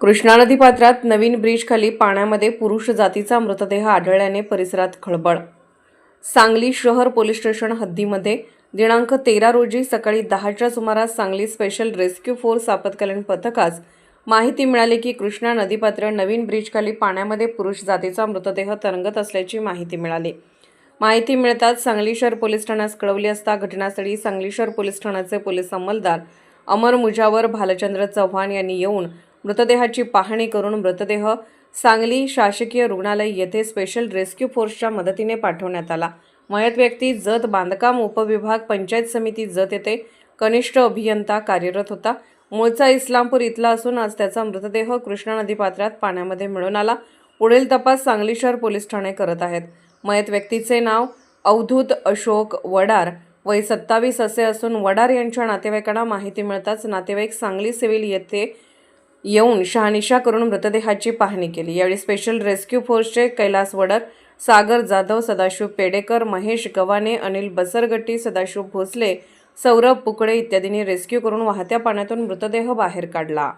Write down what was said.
कृष्णा नदी पात्रात नवीन ब्रिजखाली पाण्यामध्ये पुरुष जातीचा मृतदेह आढळल्याने परिसरात खळबळ. सांगली शहर पोलीस स्टेशन हद्दीमध्ये दिनांक तेरा रोजी सकाळी दहाच्या सुमारास सांगली स्पेशल रेस्क्यू फोर्स आपत्कालीन पथकास माहिती मिळाली की कृष्णा नदीपात्र नवीन ब्रिजखाली पाण्यामध्ये पुरुष जातीचा मृतदेह तरंगत असल्याची माहिती मिळाली. माहिती मिळताच सांगली शहर पोलीस ठाण्यास कळवली असता घटनास्थळी सांगली शहर पोलीस ठाण्याचे पोलीस अंमलदार अमर मुजावर भालचंद्र चव्हाण यांनी येऊन मृतदेहाची पाहणी करून मृतदेह सांगली शासकीय रुग्णालय येथे स्पेशल रेस्क्यू फोर्सच्या मदतीने पाठवण्यात आला. मयत व्यक्ती जत बांधकाम उपविभाग पंचायत समिती जत येथे कनिष्ठ अभियंता कार्यरत होता. मूळचा इस्लामपूर इथला असून आज त्याचा मृतदेह कृष्णा नदी पात्रात पाण्यामध्ये मिळून आला. पुढील तपास सांगली शहर पोलीस ठाणे करत आहेत. मयत व्यक्तीचे नाव अवधूत अशोक वडार. वय सत्तावीस असे असून वडार यांच्या नातेवाईकांना माहिती मिळताच नातेवाईक सांगली सिव्हिल येथे येऊन शहानिशा करून मृतदेहाची पाहणी केली. यावेळी स्पेशल रेस्क्यू फोर्सचे कैलास वडर सागर जाधव सदाशिव पेडेकर महेश गवाने अनिल बसरगट्टी सदाशिव भोसले सौरभ पुकडे इत्यादींनी रेस्क्यू करून वाहत्या पाण्यातून मृतदेह बाहेर काढला.